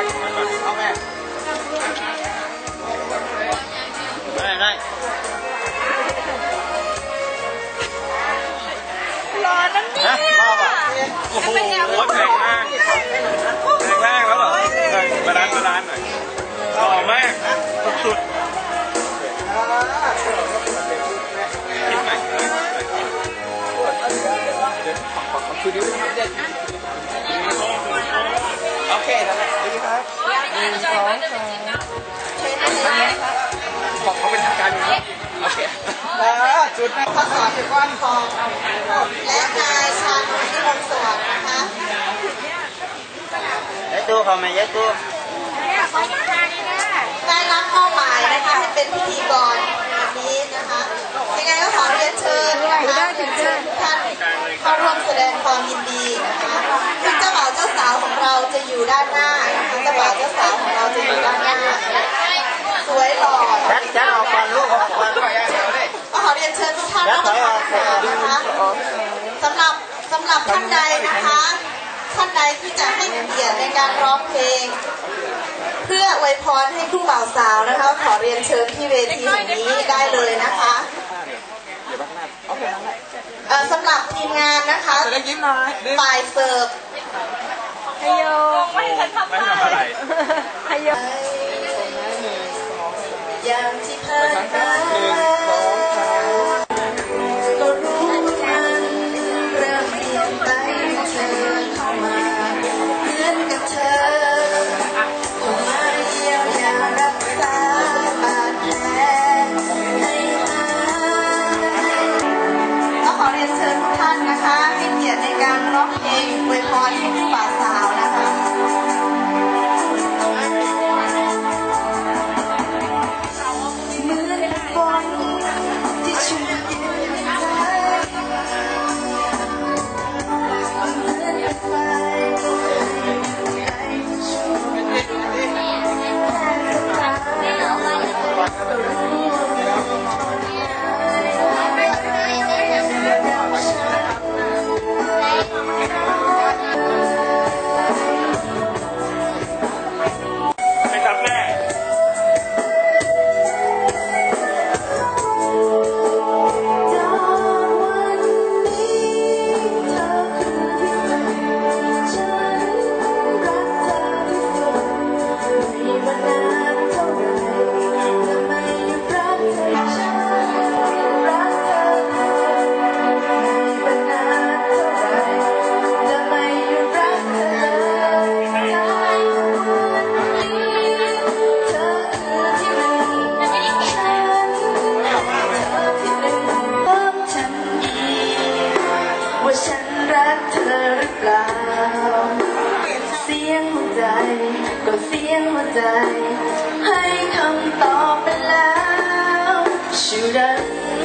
ร้อนนั่นเนี่ยโอ้โแข็งมากแข็งแล้วเหรอมาร้านมาร้านหน่อยหล่อมาคิดใหม่เดี๋วนโอเคแล้ บอกเขาเป็นทางการอยู่นะโอเคแล้วจุดนะภาษาเป็นก้อนทองและนายชาญที่วงสวัสดิ์นะคะยายตู้เขาไหมยายตู้ได้รับมอบหมายนะคะให้เป็นพิธีกรวันนี้นะคะยังไงก็ขอเรียนเชิญนะคะเรียนเชิญท่านเข้าร่วมแสดงความยินดีนะคะซึ่งเจ้าบ่าวเจ้าสาวของเราจะอยู่ด้านหน้าสวยหล่อ ชัดชัดออกก่อนลูกออกก่อน ก็ขอเรียนเชิญทุกท่านเข้ามาทำงานนะคะสำหรับสำหรับ ท่านใดนะคะท่านใดที่จะให้เกียรติในการร้องเพลง เพื่ออวยพรให้คู่บ่าวสาวนะคะ ขอเรียนเชิญที่เวทีแห่งนี้ได้เลยนะคะเอ่อสำหรับทีมงานนะคะจะได้ยิ้มหน่อยฝ่ายเสิร์ฟไม่ทำอะไรอย่างที่ผ่านมา เรียนเชิญทุกท่านนะคะให้เกียรติในการร้องเพลงอวยพรให้ผู้บ่าวสาว ว่าฉันรักเธอหรือเปล่า เสียงหัวใจ ก็เสียงหัวใจ ให้คำตอบไปแล้ว Should I